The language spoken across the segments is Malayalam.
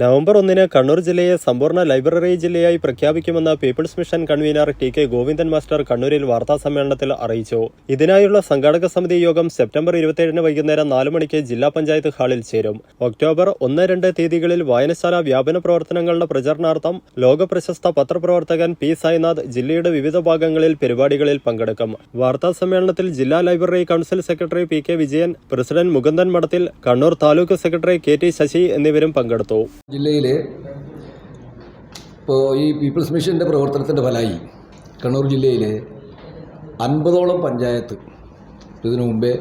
നവംബർ ഒന്നിന് കണ്ണൂർ ജില്ലയെ സമ്പൂർണ ലൈബ്രറി ജില്ലയായി പ്രഖ്യാപിക്കുമെന്ന് people's mission convener T K Govindan master കണ്ണൂരിൽ വാർത്താസമ്മേളനത്തിൽ അറിയിച്ചു. ഇതിനായുള്ള സംഘാടക സമിതി യോഗം സെപ്റ്റംബർ ഇരുപത്തിയേഴിന് വൈകുന്നേരം നാല് മണിക്ക് ജില്ലാ പഞ്ചായത്ത് ഹാളിൽ ചേരും. ഒക്ടോബർ ഒന്ന് രണ്ട് തീയതികളിൽ വായനശാല വ്യാപന പ്രവർത്തനങ്ങളുടെ പ്രചരണാർത്ഥം ലോക പ്രശസ്ത പത്രപ്രവർത്തകൻ പി സായിനാഥ് ജില്ലയുടെ വിവിധ ഭാഗങ്ങളിൽ പരിപാടികളിൽ പങ്കെടുക്കും. വാർത്താ സമ്മേളനത്തിൽ ജില്ലാ library council secretary P K Vijayan president Mukundan Madathil Kannur taluk secretary K T Sasi എന്നിവരും പങ്കെടുത്തു. ജില്ലയിൽ ഇപ്പോൾ ഈ പീപ്പിൾസ് മിഷന്റെ പ്രവർത്തനത്തിന്റെ ഫലമായി കണ്ണൂർ ജില്ലയിൽ അൻപതോളം പഞ്ചായത്ത് ഇതിനു മുമ്പേ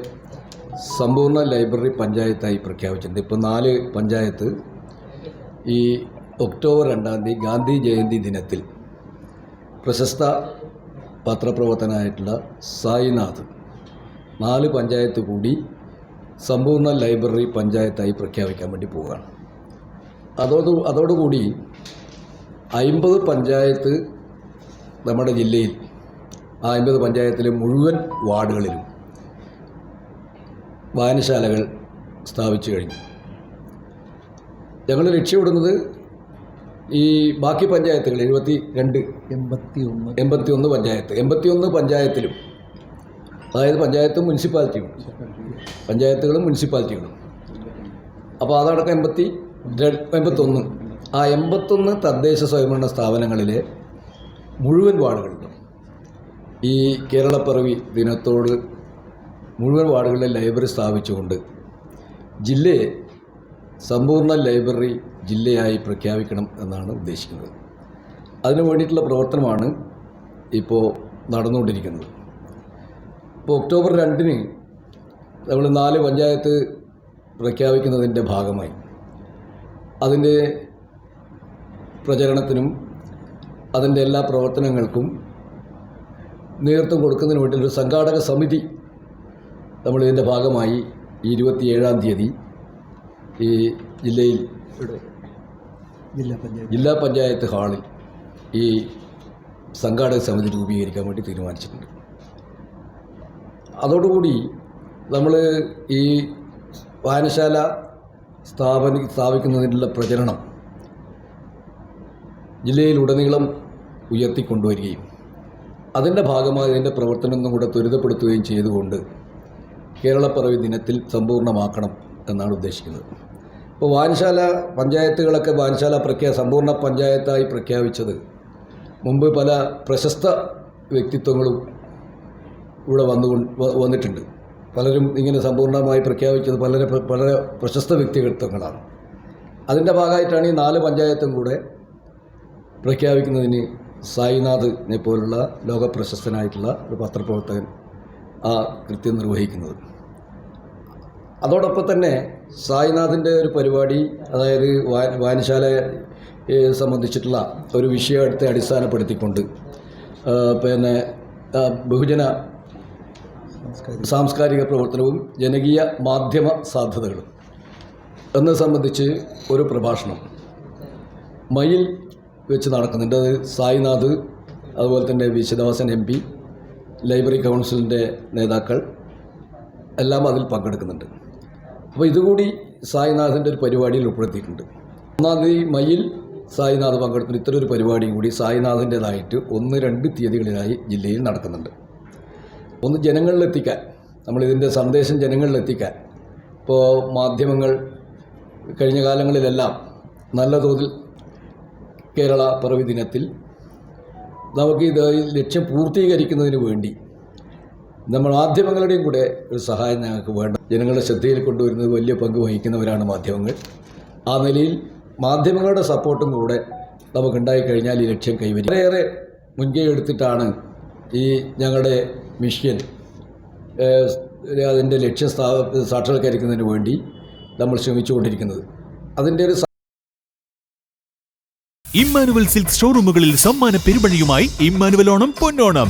സമ്പൂർണ ലൈബ്രറി പഞ്ചായത്തായി പ്രഖ്യാപിച്ചിട്ടുണ്ട്. ഇപ്പോൾ നാല് പഞ്ചായത്ത് ഈ ഒക്ടോബർ രണ്ടാം തീയതി ഗാന്ധി ജയന്തി ദിനത്തിൽ പ്രശസ്ത പത്രപ്രവർത്തനായിട്ടുള്ള സായിനാഥ് നാല് പഞ്ചായത്ത് കൂടി സമ്പൂർണ ലൈബ്രറി പഞ്ചായത്തായി പ്രഖ്യാപിക്കാൻ വേണ്ടി പോവുകയാണ്. അതോട് അതോടുകൂടി അമ്പത് പഞ്ചായത്ത് നമ്മുടെ ജില്ലയിൽ ആ അമ്പത് പഞ്ചായത്തിലെ മുഴുവൻ വാർഡുകളിലും വായനശാലകൾ സ്ഥാപിച്ചു കഴിഞ്ഞു. ഞങ്ങൾ ലക്ഷ്യമിടുന്നത് ഈ ബാക്കി പഞ്ചായത്തുകൾ എഴുപത്തി രണ്ട് എൺപത്തി ഒന്ന് എൺപത്തി ഒന്ന് പഞ്ചായത്ത് എൺപത്തി ഒന്ന് പഞ്ചായത്തിലും അതായത് പഞ്ചായത്തും മുനിസിപ്പാലിറ്റിയും. പഞ്ചായത്തുകളും മുനിസിപ്പാലിറ്റികളും. അപ്പോൾ അതടക്കം എൺപത്തി എൺപത്തൊന്ന്. ആ എൺപത്തൊന്ന് തദ്ദേശ സ്വയംഭരണ സ്ഥാപനങ്ങളിലെ മുഴുവൻ വാർഡുകളിലും ഈ കേരളപ്പിറവി ദിനത്തോട് മുഴുവൻ വാർഡുകളിലെ ലൈബ്രറി സ്ഥാപിച്ചുകൊണ്ട് ജില്ലയെ സമ്പൂർണ ലൈബ്രറി ജില്ലയായി പ്രഖ്യാപിക്കണം എന്നാണ് ഉദ്ദേശിക്കുന്നത്. അതിനു വേണ്ടിയിട്ടുള്ള പ്രവർത്തനമാണ് ഇപ്പോൾ നടന്നുകൊണ്ടിരിക്കുന്നത്. ഇപ്പോൾ ഒക്ടോബർ രണ്ടിന് നമ്മൾ നാല് പഞ്ചായത്ത് പ്രഖ്യാപിക്കുന്നതിന്റെ ഭാഗമായി അതിന്റെ പ്രചരണത്തിനും അതിന്റെ എല്ലാ പ്രവർത്തനങ്ങൾക്കും നേതൃത്വം കൊടുക്കുന്നതിന് വേണ്ടി ഒരു സംഘാടക സമിതി നമ്മൾ ഇതിന്റെ ഭാഗമായി ഈ ഇരുപത്തിയേഴാം തീയതി ഈ ജില്ലയിൽ ജില്ലാ പഞ്ചായത്ത് ജില്ലാ പഞ്ചായത്ത് ഹാളിൽ ഈ സംഘാടക സമിതി രൂപീകരിക്കാൻ വേണ്ടി തീരുമാനിച്ചിട്ടുണ്ട്. അതോടുകൂടി നമ്മൾ ഈ വായനശാല സ്ഥാപന സ്ഥാപിക്കുന്നതിനുള്ള പ്രചരണം ജില്ലയിലുടനീളം ഉയർത്തിക്കൊണ്ടുവരികയും അതിന്റെ ഭാഗമായി അതിന്റെ പ്രവർത്തനം കൂടെ ത്വരിതപ്പെടുത്തുകയും ചെയ്തുകൊണ്ട് കേരളപ്പിറവി ദിനത്തിൽ സമ്പൂർണമാക്കണം എന്നാണ് ഉദ്ദേശിക്കുന്നത്. ഇപ്പോൾ വാൻശാല പഞ്ചായത്തുകളൊക്കെ വാൻശാല പ്രഖ്യാ സമ്പൂർണ പഞ്ചായത്തായി പ്രഖ്യാപിച്ചത് മുമ്പ് പല പ്രശസ്ത വ്യക്തിത്വങ്ങളും ഇവിടെ വന്നു വന്നിട്ടുണ്ട്. പലരും ഇങ്ങനെ സമ്പൂർണമായി പ്രഖ്യാപിച്ചത് പലരെ വളരെ പ്രശസ്ത വ്യക്തിത്വങ്ങളാണ് അതിന്റെ ഭാഗമായിട്ടാണ് ഈ നാല് പഞ്ചായത്തും കൂടെ പ്രഖ്യാപിക്കുന്നതിന് സായിനാഥിനെ പോലുള്ള ലോകപ്രശസ്തനായിട്ടുള്ള ഒരു പത്രപ്രവർത്തകൻ ആ കൃത്യം നിർവഹിക്കുന്നത്. അതോടൊപ്പം തന്നെ സായിനാഥിന്റെ ഒരു പരിപാടി അതായത് വായ- വായനശാലയെ സംബന്ധിച്ചിട്ടുള്ള ഒരു വിഷയത്തെ അടിസ്ഥാനപ്പെടുത്തിക്കൊണ്ട് പിന്നെ ബഹുജന സാംസ്കാരിക പ്രവർത്തനവും ജനകീയ മാധ്യമ സാധ്യതകളും. എന്നെ സംബന്ധിച്ച് ഒരു പ്രഭാഷണം. മയിൽ വെച്ച് നടക്കുന്നുണ്ട്. അത് സായിനാഥ് അതുപോലെ തന്നെ വിശ്വദാസൻ എം പി ലൈബ്രറി കൗൺസിലിന്റെ നേതാക്കൾ എല്ലാം അതിൽ പങ്കെടുക്കുന്നുണ്ട്. അപ്പോൾ ഇതുകൂടി സായിനാഥിന്റെ ഒരു പരിപാടിയിൽ ഉൾപ്പെടുത്തിയിട്ടുണ്ട്. ഒന്നാം തീയതി മയിൽ സായിനാഥ് പങ്കെടുക്കുന്ന ഇത്തരം ഒരു പരിപാടിയും കൂടി സായിനാഥിന്റേതായിട്ട് ഒന്ന് രണ്ട് തീയതികളിലായി ജില്ലയിൽ നടക്കുന്നുണ്ട്. ഒന്ന് ജനങ്ങളിലെത്തിക്കാൻ നമ്മളിതിന്റെ സന്ദേശം ജനങ്ങളിലെത്തിക്കാൻ. ഇപ്പോൾ മാധ്യമങ്ങൾ കഴിഞ്ഞ കാലങ്ങളിലെല്ലാം നല്ല തോതിൽ കേരള പിറവി ദിനത്തിൽ നമുക്ക് ഇത് ലക്ഷ്യം പൂർത്തീകരിക്കുന്നതിന് വേണ്ടി നമ്മൾ മാധ്യമങ്ങളുടെയും കൂടെ ഒരു സഹായം ഞങ്ങൾക്ക് വേണ്ട ജനങ്ങളുടെ ശ്രദ്ധയിൽ കൊണ്ടുവരുന്നത് വലിയ പങ്ക് വഹിക്കുന്നവരാണ് മാധ്യമങ്ങൾ. ആ നിലയിൽ മാധ്യമങ്ങളുടെ സപ്പോർട്ടും കൂടെ നമുക്കുണ്ടായിക്കഴിഞ്ഞാൽ ഈ ലക്ഷ്യം കൈവരും വളരെയേറെ മുൻകൈ എടുത്തിട്ടാണ് ഈ ഞങ്ങളുടെ ഏഹ്, അതിന്റെ ലക്ഷ്യം സ്ഥാ സാക്ഷാത്കരിക്കുന്നതിന് വേണ്ടി നമ്മൾ ശ്രമിച്ചുകൊണ്ടിരിക്കുന്നത്. അതിന്റെ ഒരു ഇമ്മാനുവൽ സിൽക്ക് ഷോറൂമുകളിൽ സമ്മാന പെരുമഴയുമായി ഇമ്മാനുവൽ ഓണം പൊന്നോണം.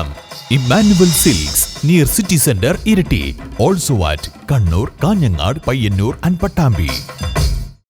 Immanuel Silks near city centre ഇരട്ടി. Also at Kannur Kanhangad Payyanur and Pattambi.